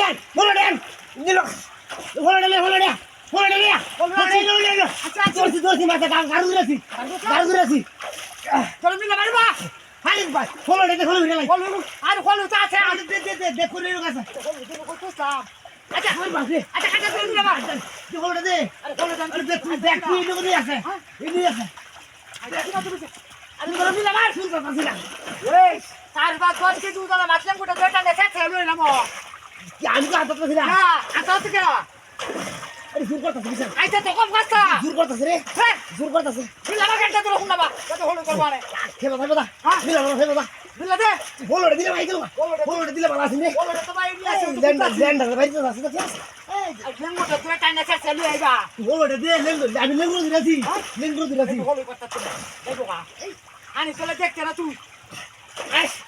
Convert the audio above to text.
দেন হলো দেন নিল হলো দেন হলো দেন হলো দেন হলো দেন আচ্ছা, আচ্ছা। দোষি দোষি মাথা গাল গাল দিরাছি গাল দিরাছি চলো মিলে মারবা হাই ভাই হলো দেন হলো বল আর বল তো আছে। আরে দে দে দে দেখো রে কাছে আচ্ছা ওই বাপরে। আচ্ছা কাটা করে মিলে মার হলো দে আরে বল তো দেখ দেখ কি লোক আছে এই দিয়ে আছে আরে বল মিলে মার শুনতে না এই দুইটা নেছে খেলো এলাম কি আমি তো হাত পাচ্ছি না। না আচ্ছা থেকে আরে জোর করতেছে বিশাল আইতে তো কম গাছটা জোর করতেছে রে? হ্যাঁ। জোর করতেছে মিলে মার ঘণ্টা তো শুনবা কত হলো করবা রে খেলো বাদা হ্যাঁ। মিলা না খেলো বাদা মিলে দে। হলো দিলে ভাই দিল। হলো দিলে ভালো আছে রে। বল তো ভাই আসো ল্যান্ডার ল্যান্ডার ভাই তো আছে তো এই আইবা দে লেঙ্গো আমি দিলাছি দিলাছি হলো আনি চলে দেখতে না। তুই আইস দে দে ও